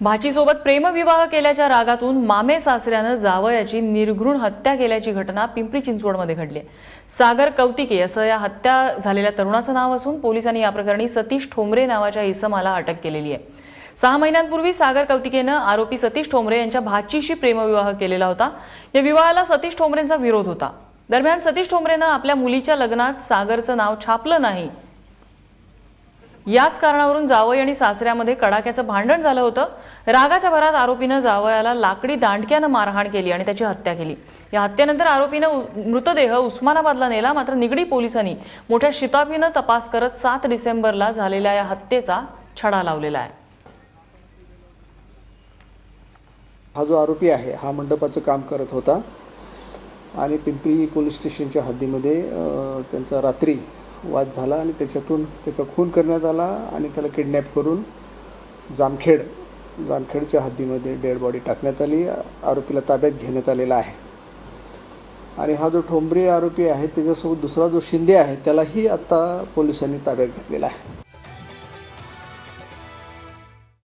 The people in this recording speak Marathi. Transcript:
भाचीसोबत प्रेमविवाह केल्याच्या रागातून मामे सासऱ्यानं जावयाची निर्घृण हत्या केल्याची घटना पिंपरी चिंचवडमध्ये घडली आहे. सागर कौतिके असं या हत्या झालेल्या तरुणाचं नाव असून पोलिसांनी या प्रकरणी सतीश ठोंबरे नावाच्या इसमाला अटक केलेली आहे. सहा महिन्यांपूर्वी सागर कौतिकेनं आरोपी सतीश ठोंबरे यांच्या भाचीशी प्रेमविवाह केलेला होता. या विवाहाला सतीश ठोंबरेंचा विरोध होता. दरम्यान सतीश ठोंबरेनं आपल्या मुलीच्या लग्नात सागरचं नाव छापलं नाही. याच कारणावरून जावई आणि सासऱ्यामध्ये कडाक्याचं भांडण झालं होतं. रागाच्या भरात आरोपीनं जावयाला लाकडी दांडक्यानं मारहाण केली आणि त्याची हत्या केली. या हत्येनंतर आरोपीनं मृतदेह उस्मानाबादला नेला मात्र निगडी पोलिसांनी मोठ्या शिताफीनं तपास करत सात डिसेंबरला झालेल्या या हत्येचा छडा लावलेला आहे. हा जो आरोपी आहे हा मंडपाचं काम करत होता. आणि पिंपरी पोलीस स्टेशनच्या हद्दीमध्ये त्यांचा रात्री वाद झाला आणि त्याच्यातून त्याचा खून करण्यात आला आणि त्याला किडनॅप करून जामखेड जामखेडच्या हद्दीमध्ये डेड बॉडी टाकण्यात आली. आरोपीला ताब्यात घेण्यात आलेला आहे. आणि हा जो ठोंबरे आरोपी आहे त्याच्यासोबत दुसरा जो शिंदे आहे त्यालाही आत्ता पोलिसांनी ताब्यात घेतलेला आहे.